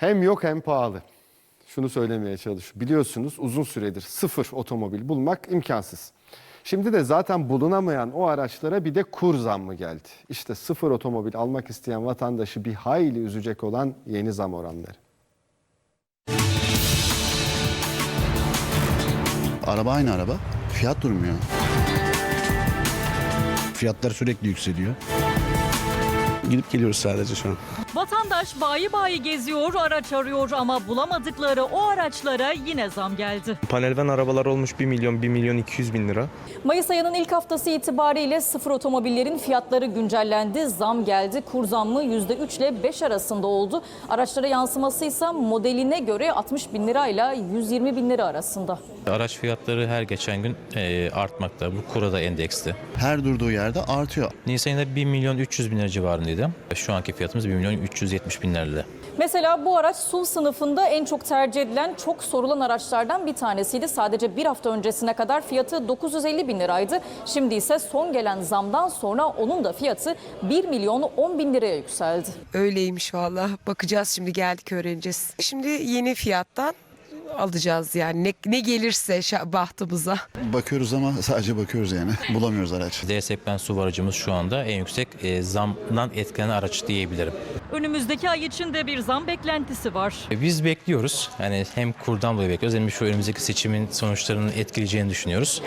Hem yok hem pahalı. Şunu söylemeye çalışıyor. Biliyorsunuz uzun süredir sıfır otomobil bulmak imkansız. Şimdi de zaten bulunamayan o araçlara bir de kur zammı geldi. İşte sıfır otomobil almak isteyen vatandaşı bir hayli üzecek olan yeni zam oranları. Araba aynı araba. Fiyat durmuyor. Fiyatlar sürekli yükseliyor. Gidip geliyoruz sadece şu an. Vatandaş bayi bayi geziyor, araç arıyor ama bulamadıkları o araçlara yine zam geldi. Panelvan arabalar olmuş 1 milyon 1 milyon 200 bin lira. Mayıs ayının ilk haftası itibariyle sıfır otomobillerin fiyatları güncellendi. Zam geldi. Kur zammı %3 ile 5 arasında oldu. Araçlara yansıması ise modeline göre 60 bin lirayla 120 bin lira arasında. Araç fiyatları her geçen gün e, artmakta. Bu kura da endeksli. Her durduğu yerde artıyor. Nisan ayında 1 milyon 300 bin lira civarındaydı. Şu anki fiyatımız 1 milyon 370 bin lira. Mesela bu araç SUV sınıfında en çok tercih edilen, çok sorulan araçlardan bir tanesiydi. Sadece bir hafta öncesine kadar fiyatı 950 bin liraydı. Şimdi ise son gelen zamdan sonra onun da fiyatı 1 milyon 10 bin liraya yükseldi. Öyleymiş valla. Bakacağız şimdi geldik öğreneceğiz. Şimdi yeni fiyattan alacağız yani ne, ne gelirse bahtımıza. Bakıyoruz ama sadece bakıyoruz yani. Bulamıyoruz araç. D segment SUV aracımız şu anda en yüksek e, zamdan etkilenen araç diyebilirim. Önümüzdeki ay için de bir zam beklentisi var. E, Biz bekliyoruz. Yani hem kurdan dolayı bekliyoruz hem de şu önümüzdeki seçimin sonuçlarını etkileyeceğini düşünüyoruz.